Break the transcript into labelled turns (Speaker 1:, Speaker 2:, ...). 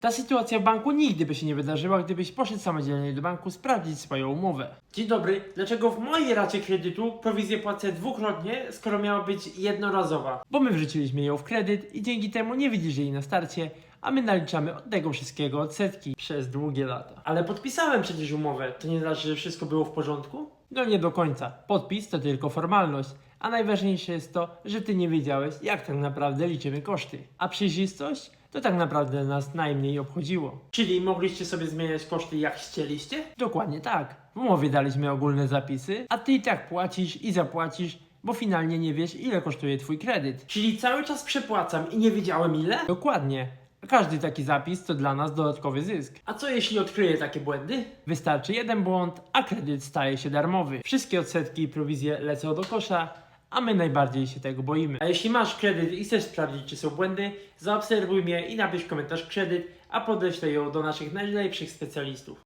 Speaker 1: Ta sytuacja w banku nigdy by się nie wydarzyła, gdybyś poszedł samodzielnie do banku sprawdzić swoją umowę. Dzień dobry, dlaczego w mojej racie kredytu prowizję płacę dwukrotnie, skoro miała być jednorazowa? Bo my wrzuciliśmy ją w kredyt i dzięki temu nie widzisz jej na starcie, a my naliczamy od tego wszystkiego odsetki przez długie lata. Ale podpisałem przecież umowę, to nie znaczy, że wszystko było w porządku? No nie do końca. Podpis to tylko formalność. A najważniejsze jest to, że ty nie wiedziałeś, jak tak naprawdę liczymy koszty. A przejrzystość to tak naprawdę nas najmniej obchodziło. Czyli mogliście sobie zmieniać koszty jak chcieliście? Dokładnie tak. W umowie daliśmy ogólne zapisy, a ty i tak płacisz i zapłacisz, bo finalnie nie wiesz, ile kosztuje twój kredyt. Czyli cały czas przepłacam i nie wiedziałem ile? Dokładnie. Każdy taki zapis to dla nas dodatkowy zysk. A co jeśli odkryję takie błędy? Wystarczy jeden błąd, a kredyt staje się darmowy. Wszystkie odsetki i prowizje lecą do kosza, a my najbardziej się tego boimy. A jeśli masz kredyt i chcesz sprawdzić, czy są błędy, zaobserwuj mnie i napisz komentarz kredyt, a podeślę ją do naszych najlepszych specjalistów.